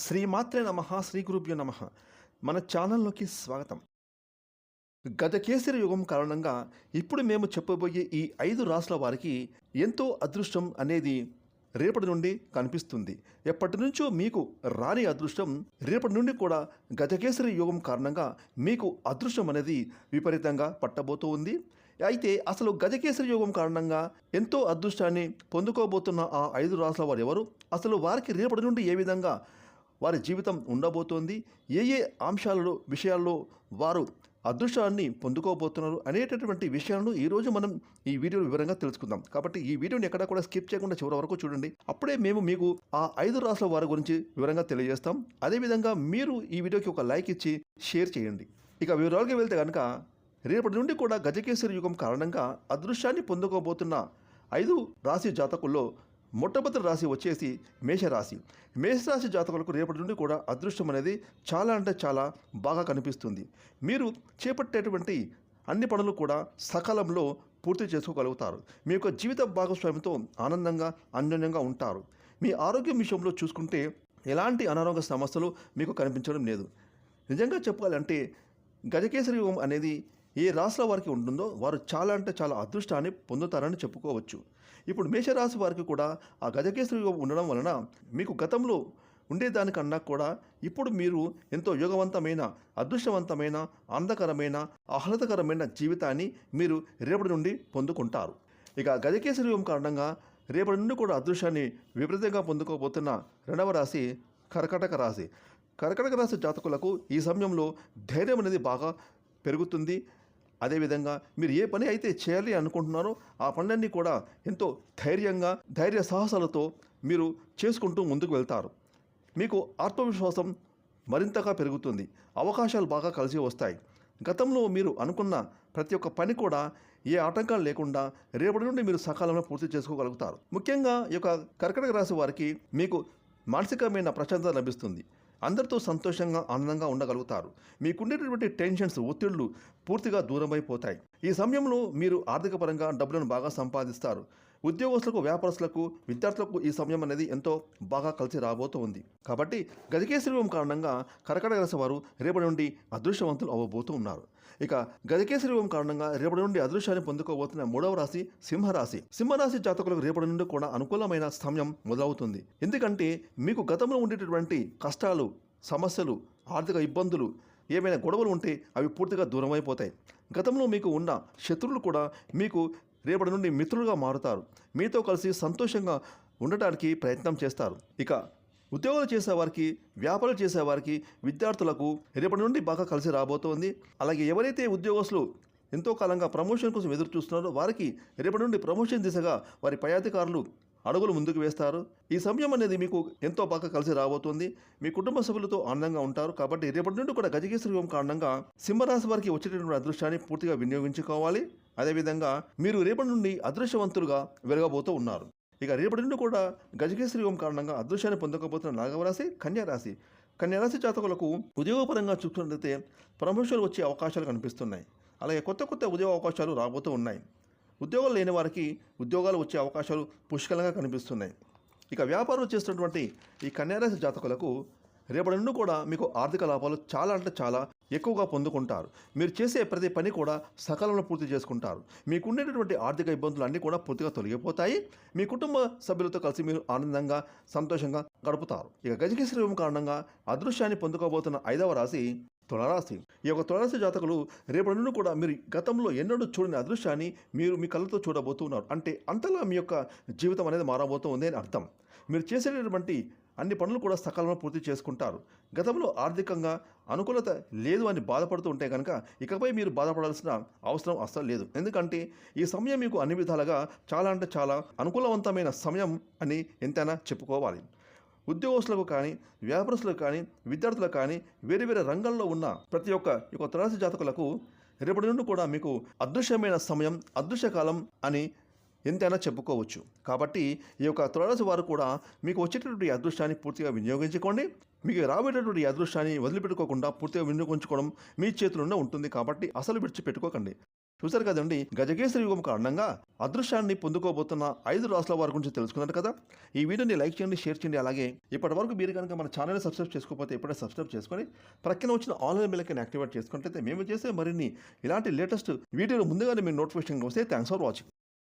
శ్రీమాత్రే నమ శ్రీ గురుభ్యో నమ. మన ఛానల్లోకి స్వాగతం. గత కేసరి యుగం కారణంగా ఇప్పుడు మేము చెప్పబోయే ఈ ఐదు రాష్ట్రాల వారికి ఎంతో అదృష్టం అనేది రేపటి నుండి కనిపిస్తుంది. ఎప్పటి నుంచో మీకు రాని అదృష్టం రేపటి నుండి కూడా గజకేసరి యోగం కారణంగా మీకు అదృష్టం అనేది విపరీతంగా పట్టబోతూ ఉంది. అయితే అసలు గజకేసరి యోగం కారణంగా ఎంతో అదృష్టాన్ని పొందుకోబోతున్న ఆ ఐదు రాష్ట్రాల వారు ఎవరు? అసలు వారికి రేపటి నుండి ఏ విధంగా వారి జీవితం ఉండబోతోంది. ఏ ఏ అంశాలలో విషయాల్లో వారు అదృష్టాన్ని పొందుకోబోతున్నారు అనేటటువంటి విషయాలను ఈరోజు మనం ఈ వీడియో వివరంగా తెలుసుకుందాం. కాబట్టి ఈ వీడియోని ఎక్కడా కూడా స్కిప్ చేయకుండా చివరి వరకు చూడండి. అప్పుడే మేము మీకు ఆ ఐదు రాసుల వారి గురించి వివరంగా తెలియజేస్తాం. అదేవిధంగా మీరు ఈ వీడియోకి ఒక లైక్ ఇచ్చి షేర్ చేయండి. ఇక వివరాలకి వెళ్తే కనుక రేపటి నుండి కూడా గజకేశ్వరి యుగం కారణంగా అదృష్టాన్ని పొందుకోబోతున్న ఐదు రాశి జాతకుల్లో మొట్టమొదటి రాశి వచ్చేసి మేషరాశి. మేషరాశి జాతకులకు రేపటి నుండి కూడా అదృష్టం అనేది చాలా అంటే చాలా బాగా కనిపిస్తుంది. మీరు చేపట్టేటువంటి అన్ని పనులు కూడా సకాలంలో పూర్తి చేసుకోగలుగుతారు. మీ యొక్క జీవిత భాగస్వామితో ఆనందంగా అన్యోన్యంగా ఉంటారు. మీ ఆరోగ్యం విషయంలో చూసుకుంటే ఎలాంటి అనారోగ్య సమస్యలు మీకు కనిపించడం లేదు. నిజంగా చెప్పాలంటే గజకేసరి యోగం అనేది ఏ రాశుల వారికి ఉంటుందో వారు చాలా అంటే చాలా అదృష్టాన్ని పొందుతారని చెప్పుకోవచ్చు. ఇప్పుడు మేషరాశి వారికి కూడా ఆ గజకేశ్వరి యోగం ఉండడం వలన మీకు గతంలో ఉండేదానికన్నా కూడా ఇప్పుడు మీరు ఎంతో యోగవంతమైన అదృష్టవంతమైన ఆనందకరమైన ఆహ్లాదకరమైన జీవితాన్ని మీరు రేపటి నుండి పొందుకుంటారు. ఇక గజకేశ్వరి యోగం కారణంగా రేపటి నుండి కూడా అదృశ్యాన్ని విపరీతంగా పొందుకోబోతున్న రెండవ రాశి కర్కటక రాశి. కర్కటక రాశి జాతకులకు ఈ సమయంలో ధైర్యం అనేది బాగా పెరుగుతుంది. అదేవిధంగా మీరు ఏ పని అయితే చేయాలి అనుకుంటున్నారో ఆ పనులన్నీ కూడా ఎంతో ధైర్యంగా ధైర్య సాహసాలతో మీరు చేసుకుంటూ ముందుకు వెళ్తారు. మీకు ఆత్మవిశ్వాసం మరింతగా పెరుగుతుంది. అవకాశాలు బాగా కలిసి వస్తాయి. గతంలో మీరు అనుకున్న ప్రతి ఒక్క పని కూడా ఏ ఆటంకాలు లేకుండా రేపటి నుండి మీరు సకాలంలో పూర్తి చేసుకోగలుగుతారు. ముఖ్యంగా ఈ యొక్క కర్కటక రాశి వారికి మీకు మానసికమైన ప్రశాంతత లభిస్తుంది. అందరితో సంతోషంగా ఆనందంగా ఉండగలుగుతారు. మీకుండేటటువంటి టెన్షన్స్ ఒత్తిళ్ళు పూర్తిగా దూరమైపోతాయి. ఈ సమయంలో మీరు ఆర్థిక పరంగా డబ్బులను బాగా సంపాదిస్తారు. ఉద్యోగస్తులకు వ్యాపారస్తులకు విద్యార్థులకు ఈ సమయం అనేది ఎంతో బాగా కలిసి రాబోతూ ఉంది కాబట్టి గజకేశ్వరం కారణంగా కర్కటక రాశి వారు రేపటి నుండి అదృష్టవంతులు అవ్వబోతూ ఉన్నారు. ఇక గజకేశ్వరం కారణంగా రేపటి నుండి అదృష్టాన్ని పొందుకోబోతున్న మూడవ రాశి సింహరాశి. సింహరాశి జాతకులకు రేపటి నుండి కూడా అనుకూలమైన సమయం మొదలవుతుంది. ఎందుకంటే మీకు గతంలో ఉండేటటువంటి కష్టాలు సమస్యలు ఆర్థిక ఇబ్బందులు ఏమైనా గొడవలు ఉంటే అవి పూర్తిగా దూరం అయిపోతాయి గతంలో మీకు ఉన్న శత్రువులు కూడా మీకు రేపటి నుండి మిత్రులుగా మారుతారు. మీతో కలిసి సంతోషంగా ఉండటానికి ప్రయత్నం చేస్తారు. ఇక ఉద్యోగాలు చేసేవారికి వ్యాపారాలు చేసేవారికి విద్యార్థులకు రేపటి నుండి బాగా కలిసి రాబోతోంది. అలాగే ఎవరైతే ఉద్యోగస్తులు ఎంతో కాలంగా ప్రమోషన్ కోసం ఎదురు చూస్తున్నారో వారికి రేపటి నుండి ప్రమోషన్ దిశగా వారి పై అధికారులు అడుగులు ముందుకు వేస్తారు. ఈ సమయం అనేది మీకు ఎంతో బాగా కలిసి రాబోతుంది. మీ కుటుంబ సభ్యులతో ఆనందంగా ఉంటారు. కాబట్టి రేపటి నుండి కూడా గజకేశ్వరి యోగం కారణంగా సింహరాశి వారికి వచ్చేటటువంటి అదృష్టాన్ని పూర్తిగా వినియోగించుకోవాలి. అదేవిధంగా మీరు రేపటి నుండి అదృశ్యవంతులుగా వెలగబోతూ ఉన్నారు. ఇక రేపటి నుండి కూడా గజకేశ్వరి యోగం కారణంగా అదృశ్యాన్ని పొందకపోతున్న నాగవరాశి కన్యారాశి. కన్యారాశి జాతకులకు ఉద్యోగపరంగా చూసుకున్నట్లయితే ప్రమోషన్లు వచ్చే అవకాశాలు కనిపిస్తున్నాయి. అలాగే కొత్త కొత్త ఉద్యోగ అవకాశాలు రాబోతూ ఉన్నాయి. ఉద్యోగాలు లేని వారికి ఉద్యోగాలు వచ్చే అవకాశాలు పుష్కలంగా కనిపిస్తున్నాయి. ఇక వ్యాపారం చేస్తున్నటువంటి ఈ కన్యారాశి జాతకులకు రేపటి నుండి కూడా మీకు ఆర్థిక లాభాలు చాలా అంటే చాలా ఎక్కువగా పొందుకుంటారు. మీరు చేసే ప్రతి పని కూడా సకాలంలో పూర్తి చేసుకుంటారు. మీకు ఉండేటటువంటి ఆర్థిక ఇబ్బందులు అన్నీ కూడా పూర్తిగా తొలగిపోతాయి. మీ కుటుంబ సభ్యులతో కలిసి మీరు ఆనందంగా సంతోషంగా గడుపుతారు. ఇక గజకేశ్వరి కారణంగా అదృశ్యాన్ని పొందుకోబోతున్న ఐదవ రాశి తులరాశి. ఈ యొక్క తులరాశి జాతకులు రేపటి నుండి కూడా మీరు గతంలో ఎన్నడూ చూడని అదృశ్యాన్ని మీరు మీ కళ్ళతో చూడబోతున్నారు. అంటే అంతలా మీ యొక్క జీవితం అనేది మారబోతుంది అని అర్థం. మీరు చేసేటటువంటి అన్ని పనులు కూడా సకాలంలో పూర్తి చేసుకుంటారు. గతంలో ఆర్థికంగా అనుకూలత లేదు అని బాధపడుతూ ఉంటే కనుక ఇకపై మీరు బాధపడాల్సిన అవసరం అస్సలు లేదు. ఎందుకంటే ఈ సమయం మీకు అన్ని విధాలుగా చాలా అంటే చాలా అనుకూలవంతమైన సమయం అని ఎంతైనా చెప్పుకోవాలి. ఉద్యోగస్తులకు కానీ వ్యాపారస్తులకు కానీ విద్యార్థులకు కానీ వేరే వేరే రంగాల్లో ఉన్న ప్రతి ఒక్క యొక్క తులసి జాతకులకు రేపటి నుండి కూడా మీకు అదృశ్యమైన సమయం అదృశ్యకాలం అని ఎంతైనా చెప్పుకోవచ్చు. కాబట్టి ఈ యొక్క తులసి వారు కూడా మీకు వచ్చేటటువంటి అదృష్టాన్ని పూర్తిగా వినియోగించుకోండి. మీకు రాబోయేటటువంటి అదృష్టాన్ని వదిలిపెట్టుకోకుండా పూర్తిగా వినియోగించుకోవడం మీ చేతుల్లోనే ఉంటుంది కాబట్టి అసలు విడిచిపెట్టుకోకండి. చూసారు కదండి గజకేసరి యుగం కారణంగా అదృష్టాన్ని పొందుకోబోతున్న ఐదు రాష్ట్రాల వారి గురించి తెలుసుకున్నారు కదా? ఈ వీడియోని లైక్ చేయండి షేర్ చేయండి. అలాగే ఇప్పటి వరకు మీరు కనుక మన ఛానల్ని సబ్స్క్రైబ్ చేసుకోకపోతే ఇప్పుడే సబ్స్క్రైబ్ చేసుకొని ప్రక్కన వచ్చిన ఆన్లైన్ బిల్లని యాక్టివేట్ చేసుకుంటే మేము చేసే మరిన్ని ఇలాంటి లేటెస్ట్ వీడియోలు ముందుగానే మీరు నోటిఫికేషన్ వస్తే థ్యాంక్స్ ఫర్ వాచింగ్.